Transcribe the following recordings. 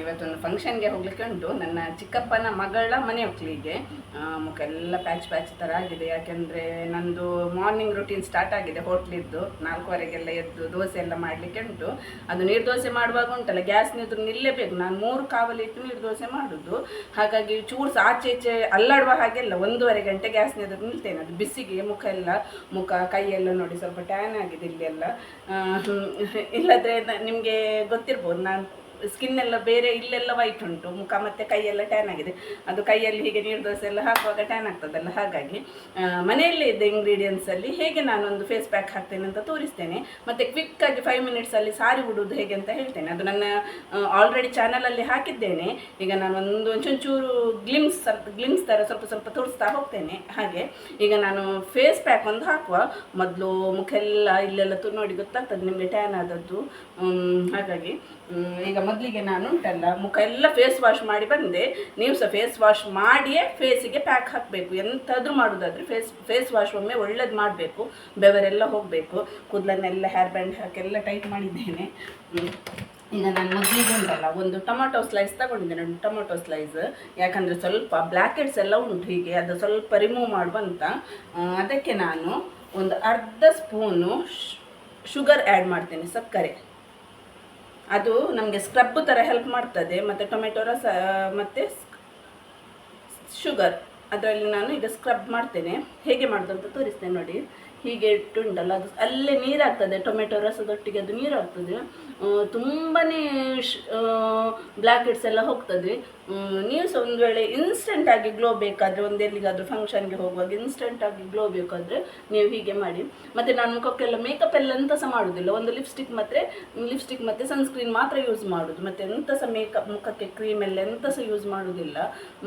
ಇವತ್ತೊಂದು ಫಂಕ್ಷನ್ಗೆ ಹೋಗ್ಲಿಕ್ಕೆ ಉಂಟು. ನನ್ನ ಚಿಕ್ಕಪ್ಪನ ಮಗಳ ಮನೆ ಒಕ್ಕಲಿಗೆ ಮುಖ ಎಲ್ಲ ಪ್ಯಾಚ್ ಪ್ಯಾಚ್ ಥರ ಆಗಿದೆ. ಯಾಕೆಂದರೆ ನಂದು ಮಾರ್ನಿಂಗ್ ರುಟೀನ್ ಸ್ಟಾರ್ಟ್ ಆಗಿದೆ ಹೋಟ್ಲಿದ್ದು. ನಾಲ್ಕುವರೆಗೆಲ್ಲ ಎದ್ದು ದೋಸೆ ಎಲ್ಲ ಮಾಡಲಿಕ್ಕೆ ಉಂಟು. ಅದು ನೀರು ದೋಸೆ ಮಾಡುವಾಗ ಉಂಟಲ್ಲ ಗ್ಯಾಸ್ ನಿದ್ರು ನಿಲ್ಲೇಬೇಕು. ನಾನು ಮೂರು ಕಾವಲಿಟ್ಟು ನೀರು ದೋಸೆ ಮಾಡೋದು. ಹಾಗಾಗಿ ಚೂರು ಆಚೆ ಈಚೆ ಅಲ್ಲಾಡುವ ಹಾಗೆಲ್ಲ ಒಂದೂವರೆ ಗಂಟೆ ಗ್ಯಾಸ್ ನಿದ್ರು ನಿಲ್ತೇನೆ. ಅದು ಬಿಸಿಗೆ ಮುಖ ಎಲ್ಲ ಮುಖ ಕೈಯೆಲ್ಲ ನೋಡಿ ಸ್ವಲ್ಪ ಟ್ಯಾನ್ ಆಗಿದೆ ಇಲ್ಲಿ ಎಲ್ಲ ಆ, ಇಲ್ಲದ್ರೆ ನಿಮಗೆ ಗೊತ್ತಿರ್ಬೋದು. ನಾನು ಸ್ಕಿನ್ ಎಲ್ಲ ಬೇರೆ ಇಲ್ಲೆಲ್ಲ ವೈಟ್ ಉಂಟು. ಮುಖ ಮತ್ತು ಕೈಯೆಲ್ಲ ಟ್ಯಾನ್ ಆಗಿದೆ. ಅದು ಕೈಯಲ್ಲಿ ಹೀಗೆ ನೀರು ದೋಸೆ ಎಲ್ಲ ಹಾಕುವಾಗ ಟ್ಯಾನ್ ಆಗ್ತದಲ್ಲ, ಹಾಗಾಗಿ ಮನೆಯಲ್ಲೇ ಇದ್ದ ಇಂಗ್ರೀಡಿಯೆಂಟ್ಸಲ್ಲಿ ಹೇಗೆ ನಾನೊಂದು ಫೇಸ್ ಪ್ಯಾಕ್ ಹಾಕ್ತೇನೆ ಅಂತ ತೋರಿಸ್ತೇನೆ. ಮತ್ತು ಕ್ವಿಕ್ಕಾಗಿ ಫೈವ್ ಮಿನಿಟ್ಸಲ್ಲಿ ಸಾರಿ ಉಡುವುದು ಹೇಗೆ ಅಂತ ಹೇಳ್ತೇನೆ. ಅದು ನನ್ನ ಆಲ್ರೆಡಿ ಚಾನಲಲ್ಲಿ ಹಾಕಿದ್ದೇನೆ. ಈಗ ನಾನು ಒಂದು ಒಂಚೂರು ಗ್ಲಿಮ್ಸ್ ಗ್ಲಿಮ್ಸ್ ಥರ ಸ್ವಲ್ಪ ಸ್ವಲ್ಪ ತೋರಿಸ್ತಾ ಹೋಗ್ತೇನೆ. ಹಾಗೆ, ಈಗ ನಾನು ಫೇಸ್ ಪ್ಯಾಕ್ ಒಂದು ಹಾಕುವ. ಮೊದಲು ಮುಖ ಎಲ್ಲ ಇಲ್ಲೆಲ್ಲ ನೋಡಿ ಗೊತ್ತಾಗ್ತದೆ ನಿಮಗೆ ಟ್ಯಾನ್ ಆದದ್ದು. ಹಾಗಾಗಿ ಈಗ ಮೊದಲಿಗೆ ನಾನು ಉಂಟಲ್ಲ, ಮುಖ ಎಲ್ಲ ಫೇಸ್ ವಾಶ್ ಮಾಡಿ ಬಂದೆ. ನೀವು ಸಹ ಫೇಸ್ ವಾಶ್ ಮಾಡಿಯೇ ಫೇಸಿಗೆ ಪ್ಯಾಕ್ ಹಾಕಬೇಕು. ಎಂಥಾದ್ರೂ ಮಾಡೋದಾದ್ರೆ ಫೇಸ್ ಫೇಸ್ ವಾಶ್ ಒಮ್ಮೆ ಒಳ್ಳೇದು ಮಾಡಬೇಕು. ಬೆವರೆಲ್ಲ ಹೋಗಬೇಕು. ಕೂದಲನ್ನೆಲ್ಲ ಹೇರ್ ಬ್ಯಾಂಡ್ ಹಾಕೆಲ್ಲ ಟೈಟ್ ಮಾಡಿದ್ದೇನೆ. ಇನ್ನು ನಾನು ಮೊದಲಿಗೆ ಉಂಟಲ್ಲ, ಒಂದು ಟೊಮಾಟೊ ಸ್ಲೈಸ್ ತಗೊಂಡಿದ್ದೇನೆ ಒಂದು ಟೊಮೊಟೊ ಸ್ಲೈಸ್ ಯಾಕಂದರೆ ಸ್ವಲ್ಪ ಬ್ಲ್ಯಾಕೆಟ್ಸ್ ಎಲ್ಲ ಉಂಟು ಹೀಗೆ, ಅದು ಸ್ವಲ್ಪ ರಿಮೂವ್ ಮಾಡುವಂತ ಅದಕ್ಕೆ ನಾನು ಒಂದು ಅರ್ಧ ಸ್ಪೂನು ಶುಗರ್ ಆ್ಯಡ್ ಮಾಡ್ತೇನೆ, ಸಕ್ಕರೆ. ಅದು ನಮಗೆ ಸ್ಕ್ರಬ್ ಥರ ಹೆಲ್ಪ್ ಮಾಡ್ತದೆ. ಮತ್ತು ಟೊಮೆಟೊ ರಸ ಮತ್ತು ಶುಗರ್ ಅದರಲ್ಲಿ ನಾನು ಈಗ ಸ್ಕ್ರಬ್ ಮಾಡ್ತೇನೆ. ಹೇಗೆ ಮಾಡೋದು ಅಂತ ತೋರಿಸ್ತೇನೆ ನೋಡಿ. ಹೀಗೆ ಇಟ್ಟುಂಟಲ್ಲ ಅದು ಅಲ್ಲೇ ನೀರಾಗ್ತದೆ. ಟೊಮೆಟೊ ರಸದೊಟ್ಟಿಗೆ ಅದು ನೀರಾಗ್ತದೆ. ತುಂಬಾ ಬ್ಲ್ಯಾಕೆಟ್ಸ್ ಎಲ್ಲ ಹೋಗ್ತದೆ. ನೀವು ಸಹ ಒಂದು ವೇಳೆ ಇನ್ಸ್ಟೆಂಟಾಗಿ ಗ್ಲೋ ಬೇಕಾದರೆ, ಒಂದು ಎಲ್ಲಿಗಾದರೂ ಫಂಕ್ಷನ್ಗೆ ಹೋಗುವಾಗ ಇನ್ಸ್ಟೆಂಟಾಗಿ ಗ್ಲೋ ಬೇಕಾದರೆ ನೀವು ಹೀಗೆ ಮಾಡಿ. ಮತ್ತು ನಾನು ಮುಖಕ್ಕೆಲ್ಲ ಮೇಕಪ್ ಎಲ್ಲ ಎಂತ ಸಹ ಮಾಡೋದಿಲ್ಲ. ಒಂದು ಲಿಪ್ಸ್ಟಿಕ್ ಮತ್ತು ಲಿಪ್ಸ್ಟಿಕ್ ಮತ್ತು ಸನ್ಸ್ಕ್ರೀನ್ ಮಾತ್ರ ಯೂಸ್ ಮಾಡೋದು. ಮತ್ತು ಎಂತ ಸಹ ಮೇಕಪ್ ಮುಖಕ್ಕೆ ಕ್ರೀಮ್ ಎಲ್ಲ ಎಂತ ಸಹ ಯೂಸ್ ಮಾಡೋದಿಲ್ಲ.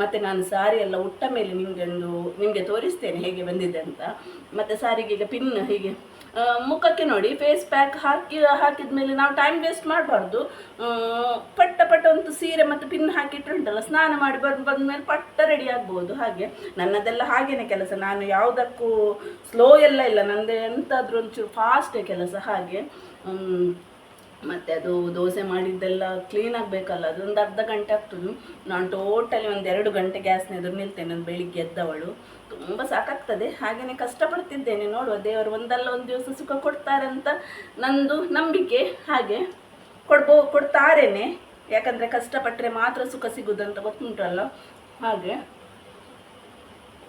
ಮತ್ತು ನಾನು ಸಾರಿ ಎಲ್ಲ ಉಟ್ಟ ಮೇಲೆ ನಿಮಗೆ ಒಂದು, ನಿಮಗೆ ತೋರಿಸ್ತೇನೆ ಹೇಗೆ ಬಂದಿದೆ ಅಂತ. ಮತ್ತು ಸಾರಿಗೆ ಈಗ ಪಿನ್ ಹೀಗೆ ಮುಖಕ್ಕೆ ನೋಡಿ ಫೇಸ್ ಪ್ಯಾಕ್ ಹಾಕಿ ಹಾಕಿದ ಮೇಲೆ ನಾವು ಟೈಮ್ ವೇಸ್ಟ್ ಮಾಡಬಾರ್ದು. ಪಟ್ಟ ಪಟ್ಟ ಒಂದು ಸೀರೆ ಮತ್ತು ಪಿನ್ ಹಾಕಿಟ್ಟುಂಟಲ್ಲ ಸ್ನಾನ ಮಾಡಿ ಬಂದು ಬಂದಮೇಲೆ ಪಟ್ಟ ರೆಡಿ ಆಗ್ಬೋದು ಹಾಗೆ. ನನ್ನದೆಲ್ಲ ಹಾಗೇನೆ ಕೆಲಸ. ನಾನು ಯಾವುದಕ್ಕೂ ಸ್ಲೋ ಎಲ್ಲ ಇಲ್ಲ. ನಂದು ಎಂತಾದ್ರೂ ಒಂಚೂರು ಫಾಸ್ಟೇ ಕೆಲಸ ಹಾಗೆ. ಮತ್ತು ಅದು ದೋಸೆ ಮಾಡಿದ್ದೆಲ್ಲ ಕ್ಲೀನ್ ಆಗಬೇಕಲ್ಲ. ಅದೊಂದು ಅರ್ಧ ಗಂಟೆ ಆಗ್ತದೆ. ನಾನು ಟೋಟಲಿ ಒಂದು ಎರಡು ಗಂಟೆ ಗ್ಯಾಸ್ನ ಎದುರು ನಿಲ್ತೇನೆ. ನಾನು ಬೆಳಿಗ್ಗೆ ಎದ್ದವಳು. ತುಂಬ ಸಾಕಾಗ್ತದೆ. ಹಾಗೆಯೇ ಕಷ್ಟಪಡ್ತಿದ್ದೇನೆ. ನೋಡುವ, ದೇವರು ಒಂದಲ್ಲ ಒಂದು ದಿವಸ ಸುಖ ಕೊಡ್ತಾರಂತ ನಂದು ನಂಬಿಕೆ. ಹಾಗೆ ಕೊಡ್ಬೋ, ಕೊಡ್ತಾರೇನೆ. ಯಾಕಂದರೆ ಕಷ್ಟಪಟ್ಟರೆ ಮಾತ್ರ ಸುಖ ಸಿಗುದಂತ ಗೊತ್ತುಂಟಲ್ಲ ಹಾಗೆ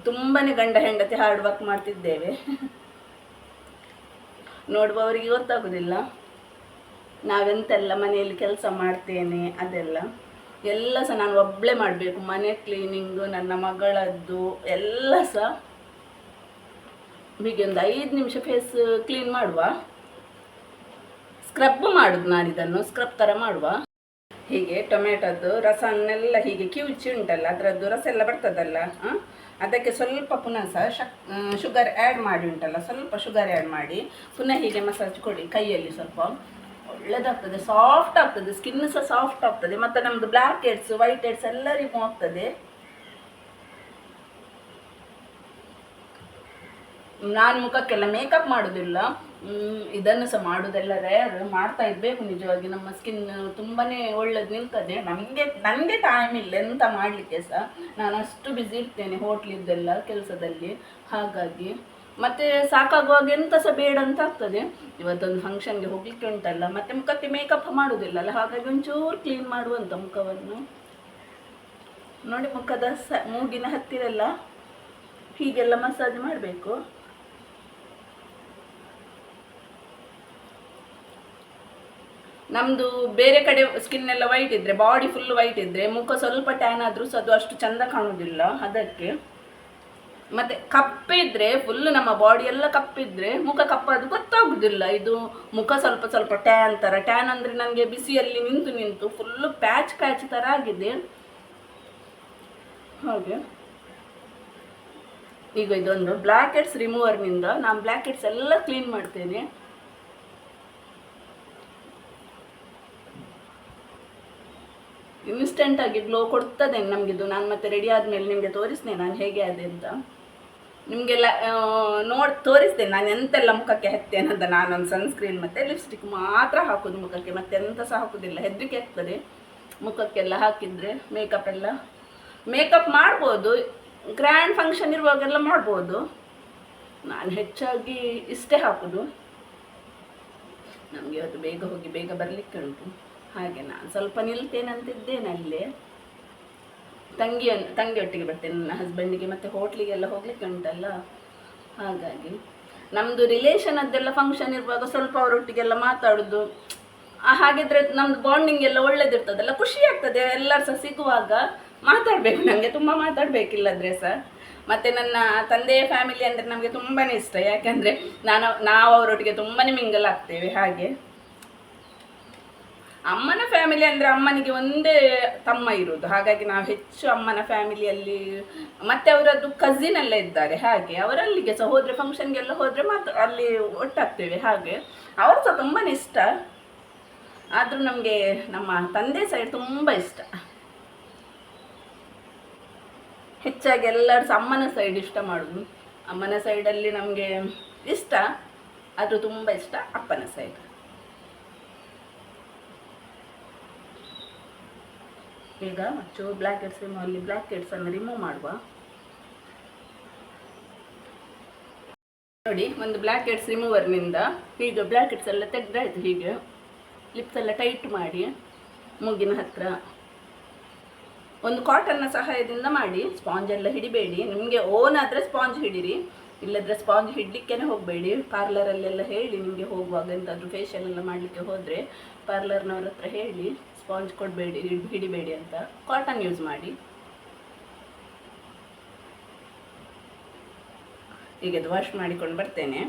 ತುಂಬಾ ಗಂಡ ಹೆಂಡತಿ ಹಾರ್ಡ್ ವರ್ಕ್ ಮಾಡ್ತಿದ್ದೇವೆ. ನೋಡುವವರಿಗೆ ಗೊತ್ತಾಗೋದಿಲ್ಲ. ನಾವೆಂತೆಲ್ಲ ಮನೆಯಲ್ಲಿ ಕೆಲಸ ಮಾಡ್ತೇನೆ ಅದೆಲ್ಲ. ಎಲ್ಲ ಸಹ ನಾನು ಒಬ್ಬಳೇ ಮಾಡಬೇಕು. ಮನೆ ಕ್ಲೀನಿಂಗು ನನ್ನ ಮಗಳದ್ದು, ಎಲ್ಲ ಸಹ ಹೀಗೆ ಒಂದು ಐದು ನಿಮಿಷ ಫೇಸ್ ಕ್ಲೀನ್ ಮಾಡುವ. ಸ್ಕ್ರಬ್ ಮಾಡುದು ನಾನು ಇದನ್ನು ಸ್ಕ್ರಬ್ ಥರ ಮಾಡುವ. ಹೀಗೆ ಟೊಮೆಟೊದ್ದು ರಸನ್ನೆಲ್ಲ ಹೀಗೆ ಕಿವುಚಿ ಉಂಟಲ್ಲ, ಅದರದ್ದು ರಸ ಎಲ್ಲ ಬರ್ತದಲ್ಲ? ಅದಕ್ಕೆ ಸ್ವಲ್ಪ ಪುನಃ ಸಹ ಶಕ್ ಶುಗರ್ ಆ್ಯಡ್ ಮಾಡಿ ಉಂಟಲ್ಲ, ಸ್ವಲ್ಪ ಶುಗರ್ ಆ್ಯಡ್ ಮಾಡಿ, ಪುನಃ ಹೀಗೆ ಮಸಾಜ್ ಕೊಡಿ, ಕೈಯಲ್ಲಿ ಸ್ವಲ್ಪ. ಒಳ್ಳೆದಾಗ್ತದೆ ಸಾಫ್ಟ್ ಆಗ್ತದೆ ಸ್ಕಿನ್ ಸಹ ಸಾಫ್ಟ್ ಆಗ್ತದೆ, ಮತ್ತು ನಮ್ಮದು ಬ್ಲ್ಯಾಕ್ ಹೆಡ್ಸ್ ವೈಟ್ ಹೆಡ್ಸ್ ಎಲ್ಲ ರಿಮೂವ್ ಆಗ್ತದೆ. ನಾನು ಮುಖಕ್ಕೆಲ್ಲ ಮೇಕಪ್ ಮಾಡೋದಿಲ್ಲ. ಇದನ್ನು ಸಹ ಮಾಡೋದೆಲ್ಲ ರೇರ್ ಮಾಡ್ತಾ ಇರಬೇಕು ನಿಜವಾಗಿ, ನಮ್ಮ ಸ್ಕಿನ್ ತುಂಬಾ ಒಳ್ಳೇದು ನಿಲ್ತದೆ. ನಮಗೆ ನನಗೆ ಟೈಮ್ ಇಲ್ಲ, ಎಂತ ಮಾಡಲಿಕ್ಕೆ ಸಹ. ನಾನು ಅಷ್ಟು ಬ್ಯುಸಿ ಇರ್ತೇನೆ ಹೋಟ್ಲಿದ್ದೆಲ್ಲ ಕೆಲಸದಲ್ಲಿ. ಹಾಗಾಗಿ. ಮತ್ತೆ ಸಾಕಾಗುವಾಗ ಎಂತ ಸಹ ಬೇಡ ಅಂತ ಆಗ್ತದೆ. ಇವತ್ತೊಂದು ಫಂಕ್ಷನ್ಗೆ ಹೋಗ್ಲಿಕ್ಕೆ ಉಂಟಲ್ಲ, ಮತ್ತೆ ಮುಖಕ್ಕೆ ಮೇಕಪ್ ಮಾಡೋದಿಲ್ಲಲ್ಲ ಹಾಗಾಗಿ ಒಂಚೂರು ಕ್ಲೀನ್ ಮಾಡುವಂತ ಮುಖವನ್ನು. ನೋಡಿ ಮುಖದ ಸ, ಮೂಗಿನ ಹತ್ತಿರೆಲ್ಲ, ಹೀಗೆಲ್ಲ ಮಸಾಜ್ ಮಾಡಬೇಕು. ನಮ್ಮದು ಬೇರೆ ಕಡೆ ಸ್ಕಿನ್ ಎಲ್ಲ ವೈಟ್ ಇದ್ದರೆ ಬಾಡಿ ಫುಲ್ ವೈಟ್ ಇದ್ದರೆ ಮುಖ ಸ್ವಲ್ಪ ಟ್ಯಾನ್ ಆದರೂ ಸಹ ಅದು ಅಷ್ಟು ಚಂದ ಕಾಣೋದಿಲ್ಲ ಅದಕ್ಕೆ. ಮತ್ತು ಕಪ್ಪಿದ್ರೆ ಫುಲ್ ನಮ್ಮ ಬಾಡಿ ಎಲ್ಲ ಕಪ್ಪಿದ್ರೆ ಮುಖ ಕಪ್ಪದು ಗೊತ್ತಾಗೋದಿಲ್ಲ. ಇದು ಮುಖ ಸ್ವಲ್ಪ ಸ್ವಲ್ಪ ಟ್ಯಾನ್ ಥರ ಟ್ಯಾನ್ ಅಂದರೆ ನನಗೆ ಬಿಸಿಯಲ್ಲಿ ನಿಂತು ನಿಂತು ಫುಲ್ಲು ಪ್ಯಾಚ್ ಪ್ಯಾಚ್ ಥರ ಆಗಿದೆ. ಹಾಗೆ. ಈಗ ಇದೊಂದು ಬ್ಲ್ಯಾಕೆಟ್ಸ್ ರಿಮೂವರ್ನಿಂದ ನಾನು ಬ್ಲ್ಯಾಕೆಟ್ಸ್ ಎಲ್ಲ ಕ್ಲೀನ್ ಮಾಡ್ತೇನೆ. ಇನ್ಸ್ಟೆಂಟಾಗಿ ಗ್ಲೋ ಕೊಡ್ತದೆ. ನಮಗಿದು ನಾನು ಮತ್ತೆ ರೆಡಿ ಆದ್ಮೇಲೆ ನಿಮಗೆ ತೋರಿಸ್ತೇನೆ ನಾನು ಹೇಗೆ ಅದೇ ಅಂತ. ನಿಮಗೆಲ್ಲ ನೋಡಿ ತೋರಿಸ್ತೇನೆ, ನಾನು ಎಂತೆಲ್ಲ ಮುಖಕ್ಕೆ ಹತ್ತೇನೆ ಅಂತ ನಾನೊಂದು ಸನ್ಸ್ಕ್ರೀನ್ ಮತ್ತು ಲಿಪ್ಸ್ಟಿಕ್ ಮಾತ್ರ ಹಾಕೋದು ಮುಖಕ್ಕೆ, ಮತ್ತೆ ಎಂತ ಸಹ ಹಾಕೋದಿಲ್ಲ. ಹೆದರಿಕೆ ಆಗ್ತದೆ. ಮುಖಕ್ಕೆಲ್ಲ ಹಾಕಿದರೆ ಮೇಕಪ್ ಎಲ್ಲ ಮೇಕಪ್ ಮಾಡ್ಬೋದು. ಗ್ರ್ಯಾಂಡ್ ಫಂಕ್ಷನ್ ಇರುವಾಗೆಲ್ಲ ಮಾಡ್ಬೋದು. ನಾನು ಹೆಚ್ಚಾಗಿ ಇಷ್ಟೇ ಹಾಕೋದು. ನಮಗೆ ಇವತ್ತು ಬೇಗ ಹೋಗಿ, ಬೇಗ ಬರಲಿಕ್ಕೆ ಉಂಟು ಹಾಗೆ ನಾನು ಸ್ವಲ್ಪ ನಿಲ್ತೇನೆ ಅಂತಿದ್ದೇನೆ ಅಲ್ಲೇ. ತಂಗಿ ತಂಗಿಯೊಟ್ಟಿಗೆ ಬರ್ತೇನೆ, ನನ್ನ ಹಸ್ಬೆಂಡಿಗೆ ಮತ್ತು ಹೋಟ್ಲಿಗೆಲ್ಲ ಹೋಗ್ಲಿಕ್ಕೆ ಉಂಟಲ್ಲ? ಹಾಗಾಗಿ. ನಮ್ಮದು ರಿಲೇಷನ್ ಅದೆಲ್ಲ ಫಂಕ್ಷನ್ ಇರುವಾಗ ಸ್ವಲ್ಪ ಅವರೊಟ್ಟಿಗೆಲ್ಲ ಮಾತಾಡೋದು. ಹಾಗಿದ್ರೆ ನಮ್ದು ಬಾಂಡಿಂಗ್ ಎಲ್ಲ ಒಳ್ಳೇದಿರ್ತದಲ್ಲ, ಖುಷಿ ಆಗ್ತದೆ ಎಲ್ಲರೂ ಸಹ ಸಿಗುವಾಗ ಮಾತಾಡಬೇಕು. ನನಗೆ ತುಂಬ ಮಾತಾಡಬೇಕಿಲ್ಲದ್ರೆ ಸಹ ಮತ್ತು ನನ್ನ ತಂದೆಯ ಫ್ಯಾಮಿಲಿ ಅಂದರೆ ನಮಗೆ ತುಂಬಾ ಇಷ್ಟ. ಯಾಕೆಂದರೆ ನಾನು, ನಾವು ಅವರೊಟ್ಟಿಗೆ ತುಂಬಾ ಮಿಂಗಲ್ ಆಗ್ತೇವೆ, ಹಾಗೆ. ಅಮ್ಮನ ಫ್ಯಾಮಿಲಿ ಅಂದರೆ ಅಮ್ಮನಿಗೆ ಒಂದೇ ತಮ್ಮ ಇರೋದು ಹಾಗಾಗಿ ನಾವು ಹೆಚ್ಚು ಅಮ್ಮನ ಫ್ಯಾಮಿಲಿಯಲ್ಲಿ ಮತ್ತೆ ಅವರದ್ದು ಕಸಿನ್ ಎಲ್ಲ ಇದ್ದಾರೆ. ಹಾಗೆ ಅವರಲ್ಲಿಗೆ ಸಹ ಹೋದರೆ ಫಂಕ್ಷನ್ಗೆಲ್ಲ ಹೋದರೆ ಮಾತ್ರ ಅಲ್ಲಿ ಒಟ್ಟಾಗ್ತೇವೆ. ಹಾಗೆ ಅವರು ಸಹ ತುಂಬಾ ಇಷ್ಟ. ಆದರೂ ನಮಗೆ ನಮ್ಮ ತಂದೆ ಸೈಡ್ ತುಂಬ ಇಷ್ಟ. ಹೆಚ್ಚಾಗಿ ಎಲ್ಲರೂ ಅಮ್ಮನ ಸೈಡ್ ಇಷ್ಟ ಮಾಡೋದು. ಅಮ್ಮನ ಸೈಡಲ್ಲಿ ನಮಗೆ ಇಷ್ಟ, ಆದರೂ ತುಂಬ ಇಷ್ಟ ಅಪ್ಪನ ಸೈಡ್ ಈಗ ಚೂ ಬ್ಲ್ಯಾಕ್ ಹೆಡ್ಸ್ ಅಲ್ಲಿ ಬ್ಲ್ಯಾಕ್ ಹೆಡ್ಸನ್ನು ರಿಮೂವ್ ಮಾಡುವ. ನೋಡಿ, ಒಂದು ಬ್ಲ್ಯಾಕ್ ಹೆಡ್ಸ್ ರಿಮೂವರ್ನಿಂದ ಈಗ ಬ್ಲ್ಯಾಕ್ ಹೆಡ್ಸ್ ಎಲ್ಲ ತೆಗ್ದಾಯ್ತು ಹೀಗೆ. ಲಿಪ್ಸ್ ಎಲ್ಲ ಟೈಟ್ ಮಾಡಿ ಮೂಗಿನ ಹತ್ರ. ಒಂದು ಕಾಟನ್ನ ಸಹಾಯದಿಂದ ಮಾಡಿ. ಸ್ಪಾಂಜ್ ಎಲ್ಲ ಹಿಡಿಬೇಡಿ. ನಿಮಗೆ ಓನ್ ಆದರೆ ಸ್ಪಾಂಜ್ ಹಿಡೀರಿ. ಇಲ್ಲದ್ರೆ ಸ್ಪಾಂಜ್ ಹಿಡ್ಲಿಕ್ಕೇ ಹೋಗಬೇಡಿ. ಪಾರ್ಲರಲ್ಲೆಲ್ಲ ಹೇಳಿ ನಿಮಗೆ ಹೋಗುವಾಗ ಎಂತಾದರೂ ಫೇಶಿಯಲ್ ಎಲ್ಲ ಮಾಡಲಿಕ್ಕೆ ಹೋದರೆ ಪಾರ್ಲರ್ನವ್ರ ಹತ್ರ ಹೇಳಿ. ಸ್ಪಾಂಜ್ ಕೊಡಬೇಡಿ ಹಿಡಿಬೇಡಿ ಅಂತ ಕಾಟನ್ ಯೂಸ್ ಮಾಡಿ. ಈಗ ಅದು ವಾಶ್ ಮಾಡಿಕೊಂಡು ಬರ್ತೇನೆ.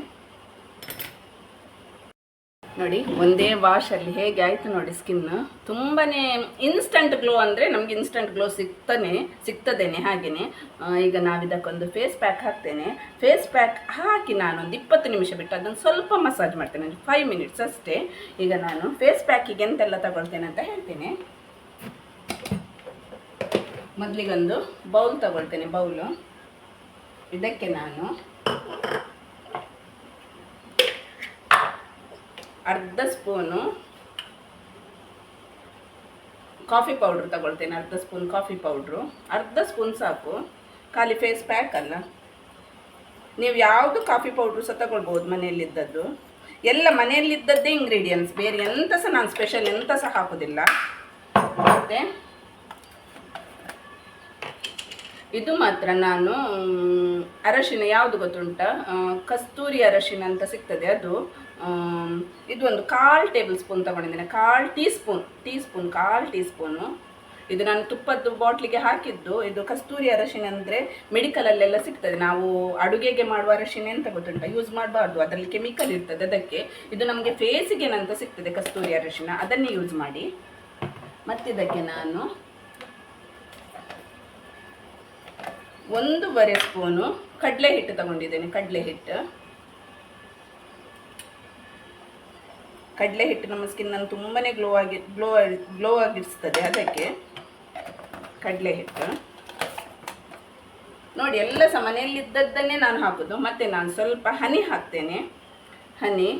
ನೋಡಿ, ಒಂದೇ ವಾಶಲ್ಲಿ ಹೇಗೆ ಆಯಿತು ನೋಡಿ ಸ್ಕಿನ್ ತುಂಬಾ ಇನ್ಸ್ಟಂಟ್ ಗ್ಲೋ ಅಂದರೆ ನಮಗೆ ಇನ್ಸ್ಟಂಟ್ ಗ್ಲೋ ಸಿಗ್ತಾನೆ, ಸಿಗ್ತದೇನೆ ಹಾಗೆಯೇ ಈಗ ನಾವು ಇದಕ್ಕೊಂದು ಫೇಸ್ ಪ್ಯಾಕ್ ಹಾಕ್ತೇನೆ. ಫೇಸ್ ಪ್ಯಾಕ್ ಹಾಕಿ ನಾನೊಂದು ಇಪ್ಪತ್ತು ನಿಮಿಷ ಬಿಟ್ಟು ಅದನ್ನು ಸ್ವಲ್ಪ ಮಸಾಜ್ ಮಾಡ್ತೇನೆ, ಒಂದು ಫೈವ್ ಮಿನಿಟ್ಸ್ ಅಷ್ಟೇ. ಈಗ ನಾನು ಫೇಸ್ ಪ್ಯಾಕಿಗೆ ಎಂತೆಲ್ಲ ತಗೊಳ್ತೇನೆ ಅಂತ ಹೇಳ್ತೇನೆ. ಮೊದಲಿಗೊಂದು ಬೌಲ್ ತಗೊಳ್ತೇನೆ ಬೌಲು ಇದಕ್ಕೆ ನಾನು ಅರ್ಧ ಸ್ಪೂನು ಕಾಫಿ ಪೌಡ್ರ್ ತಗೊಳ್ತೇನೆ, ಅರ್ಧ ಸ್ಪೂನ್ ಕಾಫಿ ಪೌಡ್ರು. ಅರ್ಧ ಸ್ಪೂನ್ ಸಾಕು. ಖಾಲಿ ಫೇಸ್ ಪ್ಯಾಕ್ ಅಲ್ಲ. ನೀವು ಯಾವುದು ಕಾಫಿ ಪೌಡ್ರು ಸಹ ತಗೊಳ್ಬೋದು ಮನೆಯಲ್ಲಿದ್ದದ್ದು. ಎಲ್ಲ ಮನೆಯಲ್ಲಿದ್ದದ್ದೇ ಇಂಗ್ರೀಡಿಯೆಂಟ್ಸ್ ಬೇರೆ ಎಂತ ಸಹ ನಾನು ಸ್ಪೆಷಲ್ ಎಂತ ಸಹ ಹಾಕೋದಿಲ್ಲ. ಮತ್ತು ಇದು ಮಾತ್ರ ನಾನು, ಅರಶಿನ ಯಾವುದು ಗೊತ್ತುಂಟ? ಕಸ್ತೂರಿ ಅರಶಿನ ಅಂತ ಸಿಗ್ತದೆ ಅದು. ಆಮ್, ಇದು ಒಂದು ಕಾಲು ಟೇಬಲ್ ಸ್ಪೂನ್ ತಗೊಂಡಿದ್ದೇನೆ. ಕಾಲು ಟೀ ಸ್ಪೂನ್ ಟೀ ಸ್ಪೂನ್ ಕಾಲು ಟೀ ಸ್ಪೂನು ಇದು ನಾನು ತುಪ್ಪದ್ದು ಬಾಟ್ಲಿಗೆ ಹಾಕಿದ್ದು. ಇದು ಕಸ್ತೂರಿ ಅರಶಿನ ಅಂದರೆ ಮೆಡಿಕಲಲ್ಲೆಲ್ಲ ಸಿಗ್ತದೆ. ನಾವು ಅಡುಗೆಗೆ ಮಾಡುವ ಅರಶಿನ ಎಂತ ಗೊತ್ತುಂಟ? ಯೂಸ್ ಮಾಡಬಾರ್ದು. ಅದರಲ್ಲಿ ಕೆಮಿಕಲ್ ಇರ್ತದೆ ಅದಕ್ಕೆ. ಇದು ನಮಗೆ ಫೇಸಿಗೆ ನಂತ ಸಿಗ್ತದೆ ಕಸ್ತೂರಿ ಅರಶಿನ. ಅದನ್ನೇ ಯೂಸ್ ಮಾಡಿ. ಮತ್ತಿದಕ್ಕೆ ನಾನು ಒಂದೂವರೆ ಸ್ಪೂನು ಕಡಲೆ ಹಿಟ್ಟು ತಗೊಂಡಿದ್ದೇನೆ. ಕಡಲೆ ಹಿಟ್ಟು ಕಡಲೆ ಹಿಟ್ಟು ನಮ್ಮ ಸ್ಕಿನ್ನನ್ನು ತುಂಬಾ ಗ್ಲೋ ಆಗಿ ಗ್ಲೋ ಗ್ಲೋ ಆಗಿರಿಸ್ತದೆ ಅದಕ್ಕೆ ಕಡಲೆ ಹಿಟ್ಟು. ನೋಡಿ, ಎಲ್ಲ ಸಹ ಮನೆಯಲ್ಲಿದ್ದದ್ದನ್ನೇ ನಾನು ಹಾಕೋದು. ಮತ್ತು ನಾನು ಸ್ವಲ್ಪ ಹನಿ ಹಾಕ್ತೇನೆ. ಹನಿ.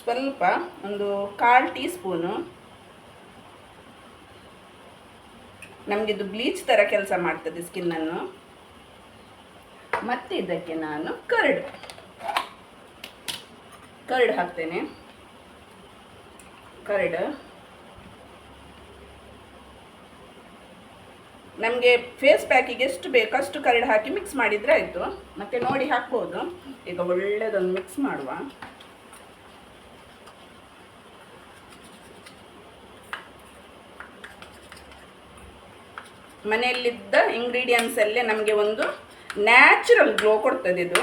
ಸ್ವಲ್ಪ ಒಂದು ಕಾಲು ಟೀ ಸ್ಪೂನು ನಮಗಿದು ಬ್ಲೀಚ್ ಥರ ಕೆಲಸ ಮಾಡ್ತದೆ ಸ್ಕಿನ್ನನ್ನು ಮತ್ತು ಇದಕ್ಕೆ ನಾನು ಕರ್ಡ್. ಕರ್ಡ್ ಹಾಕ್ತೇನೆ. ಕರ್ಡ್. ನಮಗೆ ಫೇಸ್ ಪ್ಯಾಕಿಗೆ ಎಷ್ಟು ಬೇಕು ಅಷ್ಟು ಕರ್ಡ್ ಹಾಕಿ ಮಿಕ್ಸ್ ಮಾಡಿದರೆ ಆಯಿತು. ಮತ್ತೆ ನೋಡಿ ಹಾಕ್ಬೋದು. ಈಗ ಒಳ್ಳೆಯದೊಂದು ಮಿಕ್ಸ್ ಮಾಡುವ. ಮನೆಯಲ್ಲಿದ್ದ ಇಂಗ್ರೀಡಿಯೆಂಟ್ಸಲ್ಲೇ ನಮಗೆ ಒಂದು ನ್ಯಾಚುರಲ್ ಗ್ಲೋ ಕೊಡ್ತದೆ ಇದು.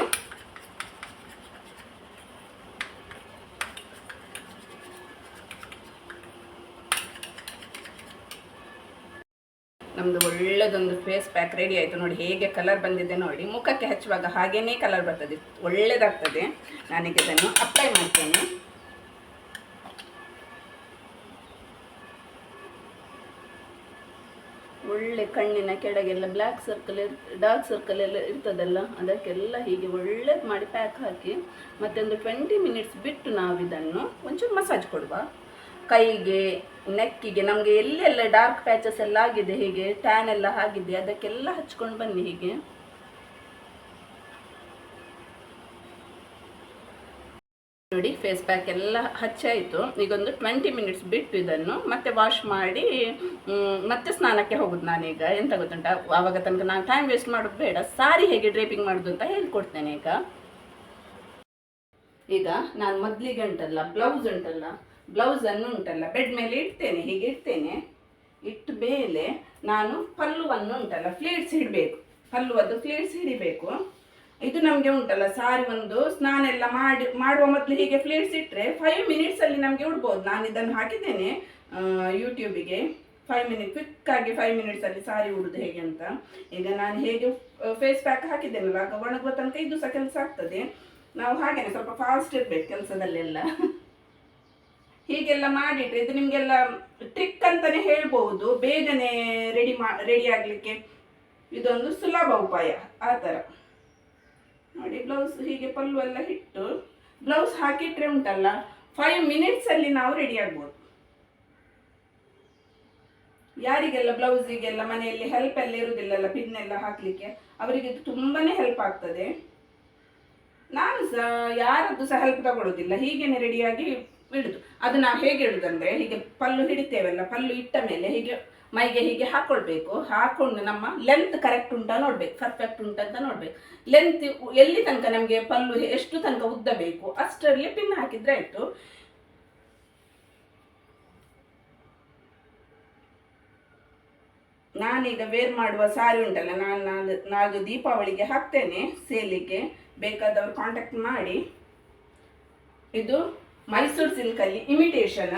ನಮ್ಮದು ಒಳ್ಳೆದೊಂದು ಫೇಸ್ ಪ್ಯಾಕ್ ರೆಡಿ ಆಯಿತು ನೋಡಿ, ಹೇಗೆ ಕಲರ್ ಬಂದಿದೆ ನೋಡಿ. ಮುಖಕ್ಕೆ ಹಚ್ಚುವಾಗ ಹಾಗೇನೇ ಕಲರ್ ಬರ್ತದೆ. ಒಳ್ಳೆಯದಾಗ್ತದೆ ನಾನೀಗ ಇದನ್ನು ಅಪ್ಲೈ ಮಾಡ್ತೇನೆ. ಒಳ್ಳೆ ಕಣ್ಣಿನ ಕೆಳಗೆಲ್ಲ ಬ್ಲ್ಯಾಕ್ ಸರ್ಕಲ್ ಡಾರ್ಕ್ ಸರ್ಕಲ್ ಎಲ್ಲ ಇರ್ತದಲ್ಲ, ಅದಕ್ಕೆಲ್ಲ ಹೀಗೆ ಒಳ್ಳೇದು ಮಾಡಿ ಪ್ಯಾಕ್ ಹಾಕಿ, ಮತ್ತೊಂದು ಟ್ವೆಂಟಿ ಮಿನಿಟ್ಸ್ ಬಿಟ್ಟು ನಾವು ಇದನ್ನು ಒಂಚೂರು ಮಸಾಜ್ ಕೊಡುವ. ಕೈಗೆ, ನೆಕ್ಕಿಗೆ, ನಮಗೆ ಎಲ್ಲೆಲ್ಲ ಡಾರ್ಕ್ ಪ್ಯಾಚಸ್ ಎಲ್ಲ ಆಗಿದೆ ಹೀಗೆ ಟ್ಯಾನ್ ಎಲ್ಲ ಆಗಿದೆ, ಅದಕ್ಕೆಲ್ಲ ಹಚ್ಕೊಂಡು ಬನ್ನಿ ಹೀಗೆ. ನೋಡಿ ಫೇಸ್ ಪ್ಯಾಕ್ ಎಲ್ಲ ಹಚ್ಚಾಯಿತು. ಈಗೊಂದು ಟ್ವೆಂಟಿ ಮಿನಿಟ್ಸ್ ಬಿಟ್ಟು ಇದನ್ನು ಮತ್ತೆ ವಾಶ್ ಮಾಡಿ ಮತ್ತೆ ಸ್ನಾನಕ್ಕೆ ಹೋಗುದು ನಾನೀಗ. ಎಂತ ಗೊತ್ತುಂಟ? ಆವಾಗ ತನಕ ನಾನು ಟೈಮ್ ವೇಸ್ಟ್ ಮಾಡೋದು ಬೇಡ. ಸಾರಿ ಹೇಗೆ ಡ್ರೈಪಿಂಗ್ ಮಾಡೋದು ಅಂತ ಹೇಳ್ಕೊಡ್ತೇನೆ ಈಗ. ಈಗ ನಾನು ಮೊದಲಿಗೆ ಉಂಟಲ್ಲ ಬ್ಲೌಸ್ ಉಂಟಲ್ಲ? ಬ್ಲೌಸನ್ನು ಉಂಟಲ್ಲ ಬೆಡ್ ಮೇಲೆ ಇಡ್ತೇನೆ, ಹೀಗೆ ಇಡ್ತೇನೆ. ಇಟ್ಟ ಮೇಲೆ ನಾನು ಪಲ್ಲುವನ್ನು ಉಂಟಲ್ಲ ಫ್ಲೀಟ್ಸ್ ಇಡಬೇಕು. ಪಲ್ಲುವದ್ದು ಫ್ಲೀಟ್ಸ್ ಹಿಡಿಬೇಕು. ಇದು ನಮಗೆ ಉಂಟಲ್ಲ, ಸಾರಿ ಒಂದು ಸ್ನಾನ ಎಲ್ಲ ಮಾಡಿ, ಮಾಡುವ ಮೊದಲು ಹೀಗೆ ಫ್ಲೇಟ್ಸ್ ಇಟ್ಟರೆ ಫೈವ್ ಮಿನಿಟ್ಸಲ್ಲಿ ನಮಗೆ ಉಡ್ಬೋದು. ನಾನು ಇದನ್ನು ಹಾಕಿದ್ದೇನೆ ಯೂಟ್ಯೂಬಿಗೆ ಫೈವ್ ಮಿನಿಟ್ ಕ್ವಿಕ್ಕಾಗಿ ಫೈವ್ ಮಿನಿಟ್ಸಲ್ಲಿ ಸಾರಿ ಉಡುದು ಹೇಗೆ ಅಂತ. ಈಗ ನಾನು ಹೇಗೆ ಫೇಸ್ ಪ್ಯಾಕ್ ಹಾಕಿದ್ದೇನಲ್ಲ, ಆಗ ಒಣಗುವ ತನಕ ಇದು ಸಹ ಕೆಲಸ ಆಗ್ತದೆ. ನಾವು ಹಾಗೇನೆ ಸ್ವಲ್ಪ ಫಾಸ್ಟ್ ಇರಬೇಕು ಕೆಲಸದಲ್ಲೆಲ್ಲ. ಹೀಗೆಲ್ಲ ಮಾಡಿಟ್ರೆ ಇದು ನಿಮಗೆಲ್ಲ ಟ್ರಿಕ್ ಅಂತಾನೆ ಹೇಳ್ಬೋದು ಬೇಗನೆ ರೆಡಿ ಮಾ ರೆಡಿ ಆಗಲಿಕ್ಕೆ ಇದೊಂದು ಸುಲಭ ಉಪಾಯ, ಆ ಥರ. ನೋಡಿ ಬ್ಲೌಸ್ ಹೀಗೆ ಪಲ್ಲು ಎಲ್ಲ ಇಟ್ಟು ಬ್ಲೌಸ್ ಹಾಕಿಟ್ರೆ ಉಂಟಲ್ಲ ಫೈವ್ ಮಿನಿಟ್ಸಲ್ಲಿ ನಾವು ರೆಡಿ ಆಗ್ಬೋದು. ಯಾರಿಗೆಲ್ಲ ಬ್ಲೌಸಿಗೆಲ್ಲ ಮನೆಯಲ್ಲಿ ಹೆಲ್ಪ್ ಎಲ್ಲ ಇರುವುದಿಲ್ಲಲ್ಲ ಪಿನ್ ಎಲ್ಲ ಹಾಕಲಿಕ್ಕೆ, ಅವರಿಗೆ ಇದು ತುಂಬಾನೇ ಹೆಲ್ಪ್ ಆಗ್ತದೆ. ನಾನು ಸಹ ಯಾರದ್ದು ಸಹ ಹೆಲ್ಪ್ ತಗೊಳ್ಳೋದಿಲ್ಲ ಹೀಗೇನೆ ರೆಡಿಯಾಗಿ ಇಡುದು. ಅದು ನಾವು ಹೇಗೆ ಇಡುದಂದ್ರೆ, ಹೀಗೆ ಪಲ್ಲು ಹಿಡಿತೇವಲ್ಲ, ಪಲ್ಲು ಇಟ್ಟ ಮೇಲೆ ಹೀಗೆ ಮೈಗೆ ಹೀಗೆ ಹಾಕೊಳ್ಬೇಕು. ಹಾಕೊಂಡು ನಮ್ಮ ಲೆಂತ್ ಕರೆಕ್ಟ್ ಉಂಟಾ ನೋಡ್ಬೇಕು ಪರ್ಫೆಕ್ಟ್ ಉಂಟಾ ಅಂತ ನೋಡ್ಬೇಕು. ಲೆಂತ್ ಎಲ್ಲಿ ತನಕ ನಮಗೆ ಪಲ್ಲು ಎಷ್ಟು ತನಕ ಉದ್ದ ಬೇಕು ಅಷ್ಟರಲ್ಲಿ ಪಿನ್ ಹಾಕಿದ್ರೆ ಆಯ್ತು. ನಾನೀಗ ವೇರ್ ಮಾಡುವ ಸಾರಿ ಉಂಟಲ್ಲ, ನಾನು ನಾಳೆ ನಾಲ್ಕು ದೀಪಾವಳಿಗೆ ಹಾಕ್ತೇನೆ ಸೇಲಿಗೆ. ಬೇಕಾದವರು ಕಾಂಟ್ಯಾಕ್ಟ್ ಮಾಡಿ. ಇದು Mysuru ಸಿಲ್ಕಲ್ಲಿ imitation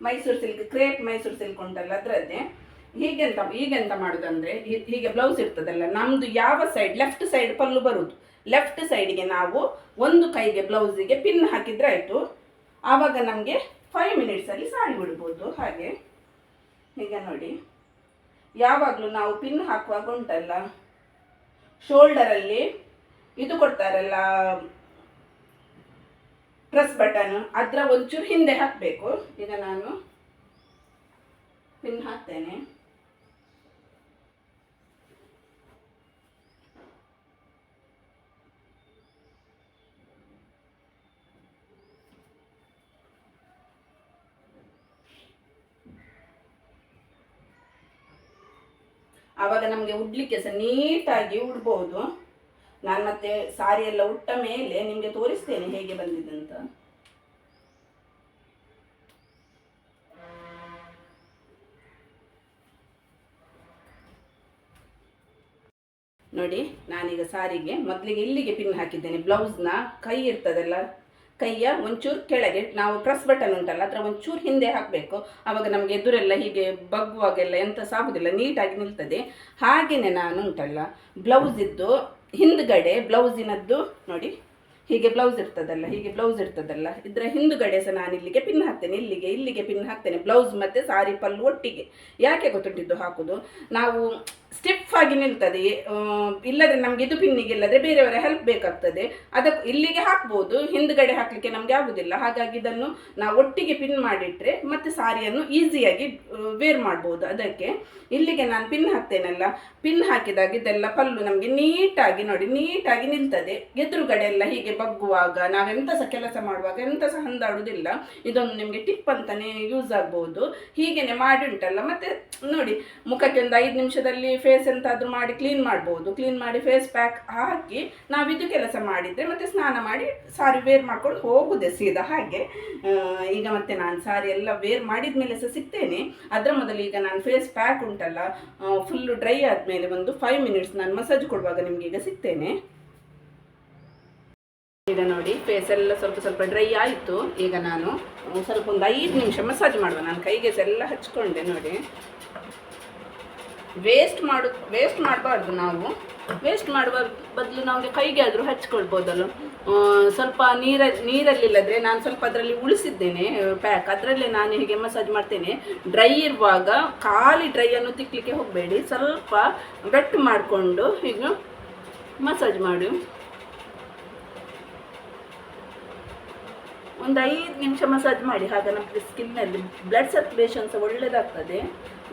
Mysuru silk, crepe Mysuru silk ಉಂಟಲ್ಲ ಅದರದ್ದೇ. ಹೀಗೆಂತ ಈಗೆಂತ ಮಾಡೋದಂದ್ರೆ ಹೀಗೆ ಬ್ಲೌಸ್ ಇರ್ತದಲ್ಲ, ನಮ್ದು ಯಾವ ಸೈಡ್ ಲೆಫ್ಟ್ ಸೈಡ್ ಪಲ್ಲು ಬರುದು. ಲೆಫ್ಟ್ ಸೈಡ್ಗೆ ನಾವು ಒಂದು ಕೈಗೆ ಬ್ಲೌಸಿಗೆ ಪಿನ್ ಹಾಕಿದ್ರೆ ಆಯಿತು. ಆವಾಗ ನಮಗೆ ಫೈವ್ ಮಿನಿಟ್ಸಲ್ಲಿ ಸಾರಿ ಬಿಡ್ಬೋದು ಹಾಗೆ. ಹೀಗೆ ನೋಡಿ. ಯಾವಾಗಲೂ ನಾವು ಪಿನ್ ಹಾಕುವಾಗ ಉಂಟಲ್ಲ ಶೋಲ್ಡರಲ್ಲಿ ಇದು ಕೊಡ್ತಾರಲ್ಲ ಪ್ರೆಸ್ ಬಟನ್ ಅದರ ಒಂಚೂರು ಹಿಂದೆ ಹಾಕಬೇಕು. ಈಗ ನಾನು ಪಿನ್ ಹಾಕ್ತೇನೆ. ಆವಾಗ ನಮಗೆ ಉಡ್ಲಿಕ್ಕೆ ಸಹ ನೀಟಾಗಿ ಉಡ್ಬೋದು. ನಾನು ಮತ್ತೆ ಸಾರಿ ಎಲ್ಲ ಉಟ್ಟ ಮೇಲೆ ನಿಮಗೆ ತೋರಿಸ್ತೇನೆ ಹೇಗೆ ಬಂದಿದೆ ಅಂತ ನೋಡಿ, ನಾನೀಗ ಸಾರಿಗೆ ಮೊದಲಿಗೆ ಇಲ್ಲಿಗೆ ಪಿನ್ ಹಾಕಿದ್ದೇನೆ. ಬ್ಲೌಸ್ನ ಕೈ ಇರ್ತದಲ್ಲ, ಕೈಯ ಒಂಚೂರು ಕೆಳಗೆ, ನಾವು ಪ್ರೆಸ್ ಬಟನ್ ಉಂಟಲ್ಲ, ಅದರ ಒಂಚೂರು ಹಿಂದೆ ಹಾಕಬೇಕು. ಆವಾಗ ನಮಗೆ ಎದುರೆಲ್ಲ ಹೀಗೆ ಬಗ್ಗುವಾಗೆಲ್ಲ ಎಂತ ಸಾಗುದಿಲ್ಲ, ನೀಟಾಗಿ ನಿಲ್ತದೆ. ಹಾಗೆಯೇ ನಾನು ಉಂಟಲ್ಲ ಬ್ಲೌಸ್ ಇದ್ದು ಹಿಂದ್ಗಡೆ ಬ್ಲೌಸಿನದ್ದು ನೋಡಿ, ಹೀಗೆ ಬ್ಲೌಸ್ ಇರ್ತದಲ್ಲ, ಹೀಗೆ ಬ್ಲೌಸ್ ಇರ್ತದಲ್ಲ, ಇದರ ಹಿಂದುಗಡೆ ಸಹ ನಾನು ಇಲ್ಲಿಗೆ ಪಿನ್ ಹಾಕ್ತೇನೆ, ಇಲ್ಲಿಗೆ ಇಲ್ಲಿಗೆ ಪಿನ್ ಹಾಕ್ತೇನೆ, ಬ್ಲೌಸ್ ಮತ್ತು ಸಾರಿ ಪಲ್ಲು ಒಟ್ಟಿಗೆ. ಯಾಕೆ ಗೊತ್ತುಂಟಿದ್ದು ಹಾಕೋದು? ನಾವು ಸ್ಟಿಫ್ ಆಗಿ ನಿಲ್ತದೆ ಇಲ್ಲದ್ರೆ ನಮಗೆ ಇದು ಪಿನ್ನಿಗೆ ಇಲ್ಲದ್ರೆ ಬೇರೆಯವರ ಹೆಲ್ಪ್ ಬೇಕಾಗ್ತದೆ. ಅದಕ್ಕೆ ಇಲ್ಲಿಗೆ ಹಾಕ್ಬೋದು, ಹಿಂದ್ಗಡೆ ಹಾಕಲಿಕ್ಕೆ ನಮಗೆ ಆಗುದಿಲ್ಲ. ಹಾಗಾಗಿ ಇದನ್ನು ನಾವು ಒಟ್ಟಿಗೆ ಪಿನ್ ಮಾಡಿಟ್ರೆ ಮತ್ತೆ ಸಾರಿಯನ್ನು ಈಸಿಯಾಗಿ ವೇರ್ ಮಾಡ್ಬೋದು ಅದಕ್ಕೆ. ಇಲ್ಲಿಗೆ ನಾನು ಪಿನ್ ಹಾಕ್ತೇನಲ್ಲ? ಪಿನ್ ಹಾಕಿದಾಗ ಇದೆಲ್ಲ ಪಲ್ಲು ನಮಗೆ ನೀಟಾಗಿ ನೋಡಿ, ನೀಟಾಗಿ ನಿಲ್ತದೆ. ಎದುರುಗಡೆ ಎಲ್ಲ ಹೀಗೆ ಬಗ್ಗುವಾಗ ನಾವೆಂತ ಸಹ ಕೆಲಸ ಮಾಡುವಾಗ ಎಂತ ಸಹ ಹಂದಾಡುವುದಿಲ್ಲ ಇದೊಂದು ನಿಮಗೆ ಟಿಪ್ ಅಂತಾನೆ ಯೂಸ್ ಆಗ್ಬೋದು. ಹೀಗೇನೆ ಮಾಡಿ ಉಂಟಲ್ಲ, ಮತ್ತೆ ನೋಡಿ ಮುಖಕ್ಕೆ ಒಂದು ಐದು ನಿಮಿಷದಲ್ಲಿ ಫೇಸ್ ಎಂತಾದ್ರೂ ಮಾಡಿ ಕ್ಲೀನ್ ಮಾಡ್ಬೋದು. ಕ್ಲೀನ್ ಮಾಡಿ ಫೇಸ್ ಪ್ಯಾಕ್ ಹಾಕಿ ನಾವು ಇದು ಕೆಲಸ ಮಾಡಿದ್ರೆ ಮತ್ತೆ ಸ್ನಾನ ಮಾಡಿ ಸಾರಿ ವೇರ್ ಮಾಡ್ಕೊಂಡು ಹೋಗುದೆ ಸೀದಾ ಹಾಗೆ. ಈಗ ಮತ್ತೆ ನಾನು ಸಾರಿ ಎಲ್ಲ ವೇರ್ ಮಾಡಿದ ಮೇಲೆ ಸಹ ಸಿಗ್ತೇನೆ. ಅದರ ಮೊದಲು ಈಗ ನಾನು ಫೇಸ್ ಪ್ಯಾಕ್ ಉಂಟಲ್ಲ ಫುಲ್ಲು ಡ್ರೈ ಆದಮೇಲೆ ಒಂದು ಫೈವ್ ಮಿನಿಟ್ಸ್ ನಾನು ಮಸಾಜ್ ಕೊಡುವಾಗ ನಿಮ್ಗೆ ಈಗ ಸಿಗ್ತೇನೆ. ಈಗ ನೋಡಿ ಫೇಸ್ ಎಲ್ಲ ಸ್ವಲ್ಪ ಸ್ವಲ್ಪ ಡ್ರೈ ಆಯಿತು. ಈಗ ನಾನು ಸ್ವಲ್ಪ ಒಂದು ಐದು ನಿಮಿಷ ಮಸಾಜ್ ಮಾಡುವ. ನಾನು ಕೈಗೆ ಎಲ್ಲ ಹಚ್ಕೊಂಡೆ ನೋಡಿ. ವೇಸ್ಟ್ ಮಾಡು ವೇಸ್ಟ್ ಮಾಡಬಾರ್ದು ನಾವು. ವೇಸ್ಟ್ ಮಾಡುವ ಬದಲು ನಮಗೆ ಕೈಗೆ ಆದರೂ ಹಚ್ಕೊಳ್ಬೋದಲ್ಲ. ಸ್ವಲ್ಪ ನೀರ, ನೀರಲ್ಲಿಲ್ಲದ್ರೆ ನಾನು ಸ್ವಲ್ಪ ಅದರಲ್ಲಿ ಉಳಿಸಿದ್ದೇನೆ ಪ್ಯಾಕ್ ಅದರಲ್ಲೇ ನಾನು ಹೀಗೆ ಮಸಾಜ್ ಮಾಡ್ತೇನೆ. ಡ್ರೈ ಇರುವಾಗ ಖಾಲಿ ಡ್ರೈಯನ್ನು ತಿಕ್ಕಲಿಕ್ಕೆ ಹೋಗಬೇಡಿ. ಸ್ವಲ್ಪ ಬೆಟ್ಟು ಮಾಡಿಕೊಂಡು ಹೀಗೆ ಮಸಾಜ್ ಮಾಡಿ. ಒಂದು ಐದು ನಿಮಿಷ ಮಸಾಜ್ ಮಾಡಿ. ಹಾಗೆ ನಮಗೆ ಸ್ಕಿನ್ನಲ್ಲಿ ಬ್ಲಡ್ ಸರ್ಕ್ಯುಲೇಷನ್ ಸಹ ಒಳ್ಳೆಯದಾಗ್ತದೆ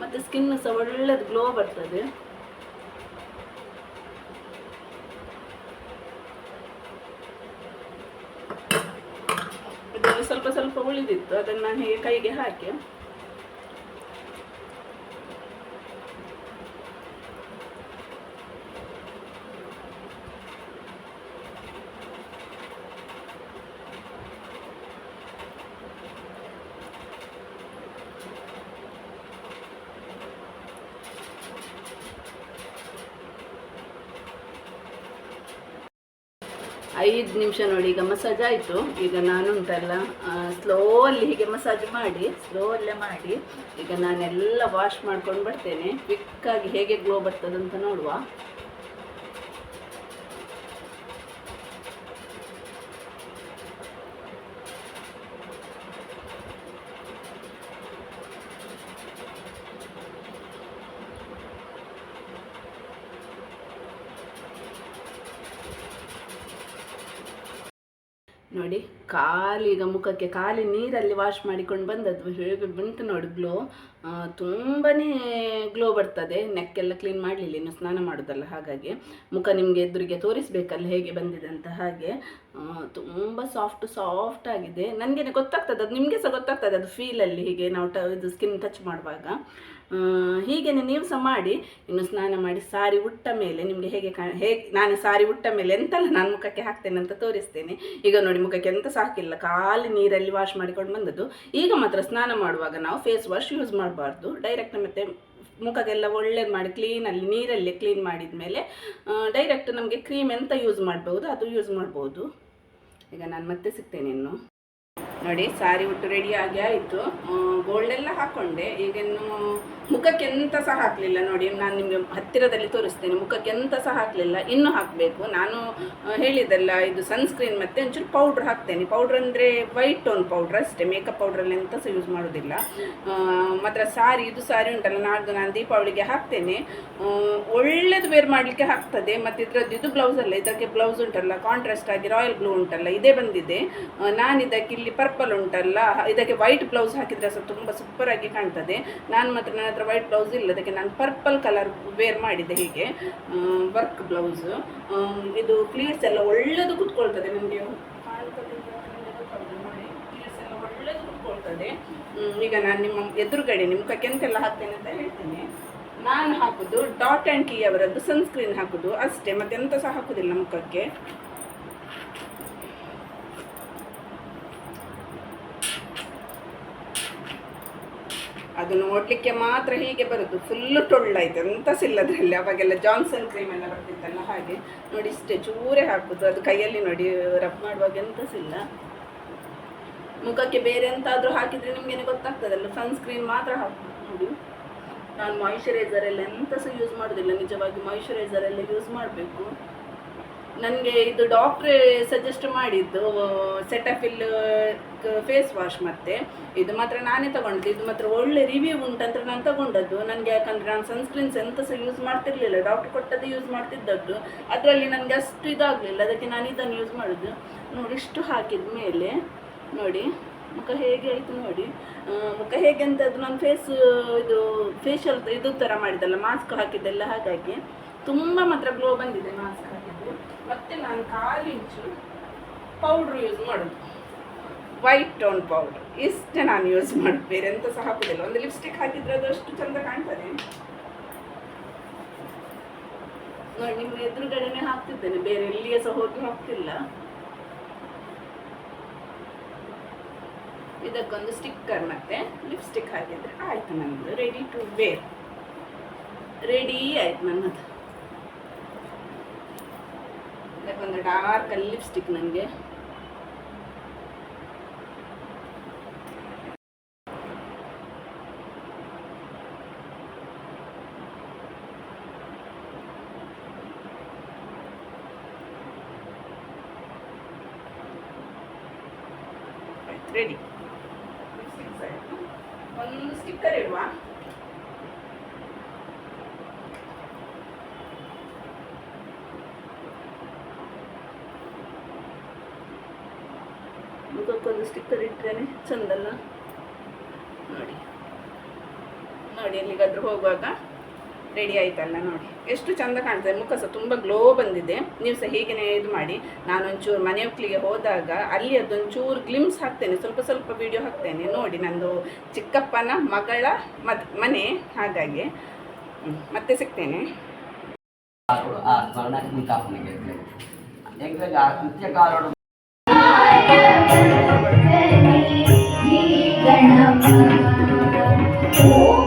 ಮತ್ತು ಸ್ಕಿನ್ ಸಹ ಒಳ್ಳೇದು ಗ್ಲೋ ಬರ್ತದೆ. ಸ್ವಲ್ಪ ಸ್ವಲ್ಪ ಉಳಿದಿತ್ತು ಅದನ್ನು ನಾನು ಹೀಗೆ ಕೈಗೆ ಹಾಕಿ. ಐದು ನಿಮಿಷ ನೋಡಿ ಈಗ ಮಸಾಜ್ ಆಯಿತು. ಈಗ ನಾನು ಉಂಟಲ್ಲ ಸ್ಲೋಲಿ ಹೀಗೆ ಮಸಾಜ್ ಮಾಡಿ ಸ್ಲೋಲ್ಲೇ ಮಾಡಿ, ಈಗ ನಾನೆಲ್ಲ ವಾಶ್ ಮಾಡ್ಕೊಂಡು ಬರ್ತೇನೆ. ಕ್ವಿಕ್ಕಾಗಿ ಹೇಗೆ ಗ್ಲೋ ಬರ್ತದಂತ ನೋಡುವ. ನೋಡಿ, ಖಾಲಿ ಈಗ ಮುಖಕ್ಕೆ ಖಾಲಿ ನೀರಲ್ಲಿ ವಾಶ್ ಮಾಡಿಕೊಂಡು ಬಂದದ್ದು. ಹೇಗೆ ಬಂತು ನೋಡಿ ಗ್ಲೋ ತುಂಬಾ ಗ್ಲೋ ಬರ್ತದೆ. ನೆಕ್ಕೆಲ್ಲ ಕ್ಲೀನ್ ಮಾಡಲಿಲ್ಲ, ಇನ್ನು ಸ್ನಾನ ಮಾಡೋದಲ್ಲ, ಹಾಗಾಗಿ. ಮುಖ ನಿಮಗೆ ಎದುರಿಗೆ ತೋರಿಸ್ಬೇಕಲ್ಲ ಹೇಗೆ ಬಂದಿದೆ ಅಂತ ಹಾಗೆ. ತುಂಬ ಸಾಫ್ಟ್ ಸಾಫ್ಟ್ ಆಗಿದೆ. ನನಗೆ ಗೊತ್ತಾಗ್ತದೆ, ಅದು ನಿಮಗೆ ಸಹ ಗೊತ್ತಾಗ್ತದೆ, ಅದು ಫೀಲಲ್ಲಿ ಹೀಗೆ ನಾವು ಟ, ಇದು ಸ್ಕಿನ್ ಟಚ್ ಮಾಡುವಾಗ. ಹೀಗೇನೆ ನೀವು ಸಹ ಮಾಡಿ, ಇನ್ನು ಸ್ನಾನ ಮಾಡಿ ಸಾರಿ ಉಟ್ಟ ಮೇಲೆ ನಿಮಗೆ ಹೇಗೆ ಕಾ ಹೇಗೆ ನಾನು ಸಾರಿ ಉಟ್ಟ ಮೇಲೆ ಎಂತೆಲ್ಲ ನಾನು ಮುಖಕ್ಕೆ ಹಾಕ್ತೇನೆ ಅಂತ ತೋರಿಸ್ತೇನೆ. ಈಗ ನೋಡಿ ಮುಖಕ್ಕೆ ಎಂತ ಸಾಕಿಲ್ಲ, ಖಾಲಿ ನೀರಲ್ಲಿ ವಾಶ್ ಮಾಡಿಕೊಂಡು ಬಂದದ್ದು. ಈಗ ಮಾತ್ರ ಸ್ನಾನ ಮಾಡುವಾಗ ನಾವು ಫೇಸ್ ವಾಶ್ ಯೂಸ್ ಮಾಡಬಾರ್ದು. ಡೈರೆಕ್ಟ್ ಮತ್ತೆ ಮುಖಕ್ಕೆಲ್ಲ ಒಳ್ಳೇದು ಮಾಡಿ ಕ್ಲೀನಲ್ಲಿ ನೀರಲ್ಲಿ ಕ್ಲೀನ್ ಮಾಡಿದ ಮೇಲೆ ಡೈರೆಕ್ಟ್ ನಮಗೆ ಕ್ರೀಮ್ ಎಂತ ಯೂಸ್ ಮಾಡ್ಬೋದು ಅದು ಯೂಸ್ ಮಾಡ್ಬೋದು ಈಗ ನಾನು ಮತ್ತೆ ಸಿಗ್ತೇನೆ ಇನ್ನು. ನೋಡಿ, ಸಾರಿ ಉಟ್ಟು ರೆಡಿ ಆಗಿ ಆಯಿತು. ಗೋಲ್ಡೆಲ್ಲ ಹಾಕ್ಕೊಂಡೆ ಈಗ ಇನ್ನು ಮುಖಕ್ಕೆ ಎಂತ ಸಹ ಹಾಕಲಿಲ್ಲ ನೋಡಿ, ನಾನು ನಿಮಗೆ ಹತ್ತಿರದಲ್ಲಿ ತೋರಿಸ್ತೇನೆ. ಮುಖಕ್ಕೆ ಎಂತ ಸಹ ಹಾಕಲಿಲ್ಲ, ಇನ್ನು ಹಾಕಬೇಕು. ನಾನು ಹೇಳಿದಲ್ಲ ಇದು ಸನ್ಸ್ಕ್ರೀನ್ ಮತ್ತು ಒಂಚೂರು ಪೌಡ್ರ್ ಹಾಕ್ತೇನೆ. ಪೌಡ್ರ್ ಅಂದರೆ ವೈಟ್ ಟೋನ್ ಪೌಡ್ರ್ ಅಷ್ಟೇ. ಮೇಕಪ್ ಪೌಡ್ರಲ್ಲಿ ಎಂತ ಸಹ ಯೂಸ್ ಮಾಡೋದಿಲ್ಲ. ಮಾತ್ರ ಸಾರಿ ಇದು ಸಾರಿ ಉಂಟಲ್ಲ, ನಾಡ್ದು ನಾನು ದೀಪಾವಳಿಗೆ ಹಾಕ್ತೇನೆ. ಒಳ್ಳೆದು ವೇರ್ ಮಾಡಲಿಕ್ಕೆ ಹಾಕ್ತದೆ. ಮತ್ತು ಇದರದ್ದು ಇದು ಬ್ಲೌಸ್ ಅಲ್ಲ, ಇದಕ್ಕೆ ಬ್ಲೌಸ್ ಉಂಟಲ್ಲ ಕಾಂಟ್ರಾಸ್ಟ್ ಆಗಿ ರಾಯಲ್ ಬ್ಲೂ ಉಂಟಲ್ಲ, ಇದೇ ಬಂದಿದೆ. ನಾನು ಇದಕ್ಕೆ ಇಲ್ಲಿ ಪರ್ಪಲ್ ಉಂಟಲ್ಲ, ಇದಕ್ಕೆ ವೈಟ್ ಬ್ಲೌಸ್ ಹಾಕಿದರೆ ಸಹ ತುಂಬ ಸೂಪರ್ ಆಗಿ ಕಾಣ್ತದೆ. ನಾನು ಮಾತ್ರ ನನ್ನ ವೈಟ್ ಬ್ಲೌಸ್ ಇಲ್ಲ. ಅದಕ್ಕೆ ನಾನು ಪರ್ಪಲ್ ಕಲರ್ ವೇರ್ ಮಾಡಿದೆ ಹೀಗೆ. ವರ್ಕ್ ಬ್ಲೌಸ್ ಇದು ಪ್ಲೀಟ್ಸ್ ಎಲ್ಲ ಒಳ್ಳೆಯದು ಕುತ್ಕೊಳ್ತದೆ ನನಗೆ ಈಗ ನಾನು ನಿಮ್ಮ ಎದುರುಗಡೆ ನಿಮ್ಮ ಕೆಂತೆಲ್ಲ ಹಾಕ್ತೇನೆ ಅಂತ ಹೇಳ್ತೇನೆ. ನಾನು ಹಾಕುದು ಡಾಟ್ ಆ್ಯಂಡ್ ಕೀ ಅವರದ್ದು ಸನ್ಸ್ಕ್ರೀನ್ ಹಾಕುದು ಅಷ್ಟೇ. ಮತ್ತೆ ಎಂತ ಸಹ ಹಾಕುದಿಲ್ಲ ಮುಖಕ್ಕೆ ಅದು ನೋಡಲಿಕ್ಕೆ ಮಾತ್ರ ಹೀಗೆ ಬರುದು. ಫುಲ್ಲು ಟೊಳ್ಳಾಯ್ತು ಎಂತ ಸಿಲ್ಲದ್ರಲ್ಲಿ ಅವಾಗೆಲ್ಲ ಜಾನ್ಸನ್ ಕ್ರೀಮ್ ಎಲ್ಲ ಬರ್ತಿತ್ತಲ್ಲ ಹಾಗೆ. ನೋಡಿ ಇಷ್ಟೇ, ಚೂರೇ ಹಾಕುದು. ಅದು ಕೈಯಲ್ಲಿ ನೋಡಿ ರಬ್ ಮಾಡುವಾಗ ಎಂತ ಸಿಲ್ಲ. ಮುಖಕ್ಕೆ ಬೇರೆ ಎಂತಾದರೂ ಹಾಕಿದರೆ ನಿಮಗೇನೆ ಗೊತ್ತಾಗ್ತದಲ್ಲ? ಸನ್ಸ್ಕ್ರೀನ್ ಮಾತ್ರ ಹಾಕುದು ನೋಡಿ ನಾನು ಮಾಯಿಶ್ಚರೈಸರ್ ಎಲ್ಲ ಎಂತ ಸಹ ಯೂಸ್ ಮಾಡೋದಿಲ್ಲ. ನಿಜವಾಗಿ ಮಾಯಿಶ್ಚರೈಸರ್ ಎಲ್ಲ ಯೂಸ್ ಮಾಡಬೇಕು. ನನಗೆ ಇದು ಡಾಕ್ಟ್ರೇ ಸಜೆಸ್ಟ್ ಮಾಡಿದ್ದು ಸೆಟಫಿಲ್ ಫೇಸ್ ವಾಶ್ ಮತ್ತೆ. ಇದು ಮಾತ್ರ ನಾನೇ ತಗೊಂಡಿದ್ದು. ಇದು ಮಾತ್ರ ಒಳ್ಳೆ ರಿವ್ಯೂ ಉಂಟಂತ ನಾನು ತಗೊಂಡದ್ದು. ನನಗೆ ಯಾಕಂದರೆ ನಾನು ಸನ್ಸ್ಕ್ರೀನ್ಸ್ ಎಂತ ಸಹ ಯೂಸ್ ಮಾಡ್ತಿರ್ಲಿಲ್ಲ. ಡಾಕ್ಟ್ರ್ ಕೊಟ್ಟದ್ದು ಯೂಸ್ ಮಾಡ್ತಿದ್ದದ್ದು. ಅದರಲ್ಲಿ ನನಗೆ ಅಷ್ಟು ಇದಾಗಲಿಲ್ಲ. ಅದಕ್ಕೆ ನಾನು ಇದನ್ನು ಯೂಸ್ ಮಾಡಿದ್ದು ನೋಡಿ, ಇಷ್ಟು ಹಾಕಿದ ಮೇಲೆ, ನೋಡಿ, ಮುಖ ಹೇಗೆ ಆಯಿತು ನೋಡಿ. ಮುಖ ಹೇಗೆ ಅಂತ ನಾನು ಫೇಸ್ ಇದು ಫೇಶಿಯಲ್ ಇದು ಥರ ಮಾಡಿದ್ದಲ್ಲ. ಮಾಸ್ಕ್ ಹಾಕಿದ್ದೆಲ್ಲ ಹಾಗಾಗಿ. ತುಂಬ ಮಾತ್ರ ಗ್ಲೋ ಬಂದಿದೆ ಮಾಸ್ಕ್ ಮತ್ತೆ ನಾನು ಕಾಲು ಇಂಚು ಪೌಡ್ರ್ ಯೂಸ್ ಮಾಡೋದು. ವೈಟ್ ಟೋನ್ ಪೌಡ್ರ್ ಇಷ್ಟೇ ನಾನು ಯೂಸ್ ಮಾಡೋದು. ಬೇರೆ ಎಂತ ಸಹ ಹಾಕೋದಿಲ್ಲ. ಒಂದು ಲಿಪ್ಸ್ಟಿಕ್ ಹಾಕಿದ್ರೆ ಅದು ಅಷ್ಟು ಚಂದ ಕಾಣ್ತದೆ. ನೋಡಿ, ನಿಮ್ಮ ಎದುರುಗಡೆನೆ ಹಾಕ್ತಿದ್ದೇನೆ. ಬೇರೆ ಎಲ್ಲಿಗೆ ಸಹ ಹೋಗಿ ಹಾಕ್ತಿಲ್ಲ. ಇದಕ್ಕೊಂದು ಸ್ಟಿಕ್ಕರ್ ಮತ್ತೆ ಲಿಪ್ಸ್ಟಿಕ್ ಹಾಕಿದ್ರೆ ಆಯ್ತು ನನ್ನದು ರೆಡಿ ಟು ವೇರ್ ರೆಡಿ ಆಯ್ತು ನನ್ನದು. ಒಂದು ಡಾರ್ಕ್ ಅಲ್ಲಿ ಲಿಪ್ಸ್ಟಿಕ್ ನನಗೆ. ರೆಡಿ ಸ್ಟಿಕ್ಕರ್ ಚಂದಲ್ಲ ನೋಡಿ. ನೋಡಿ, ಎಲ್ಲಿಗಾದ್ರೂ ಹೋಗುವಾಗ ರೆಡಿ ಆಯ್ತಲ್ಲ ನೋಡಿ. ಎಷ್ಟು ಚಂದ ಕಾಣ್ತದೆ. ಮುಖ ಸಹ ತುಂಬ ಗ್ಲೋ ಬಂದಿದೆ. ನೀವು ಸಹ ಹೀಗೆಯೇ ಇದು ಮಾಡಿ. ನಾನೊಂಚೂರು ಮನೆ ಒಕ್ಕಲಿಗೆ ಹೋದಾಗ ಅಲ್ಲಿ ಅದೊಂಚೂರು ಗ್ಲಿಮ್ಸ್ ಹಾಕ್ತೇನೆ. ಸ್ವಲ್ಪ ಸ್ವಲ್ಪ ವಿಡಿಯೋ ಹಾಕ್ತೇನೆ. ನೋಡಿ, ನಂದು ಚಿಕ್ಕಪ್ಪನ ಮಗಳ ಮದ್, ಮನೆ. ಹಾಗಾಗಿ ಮತ್ತೆ ಸಿಗ್ತೇನೆ. Oh.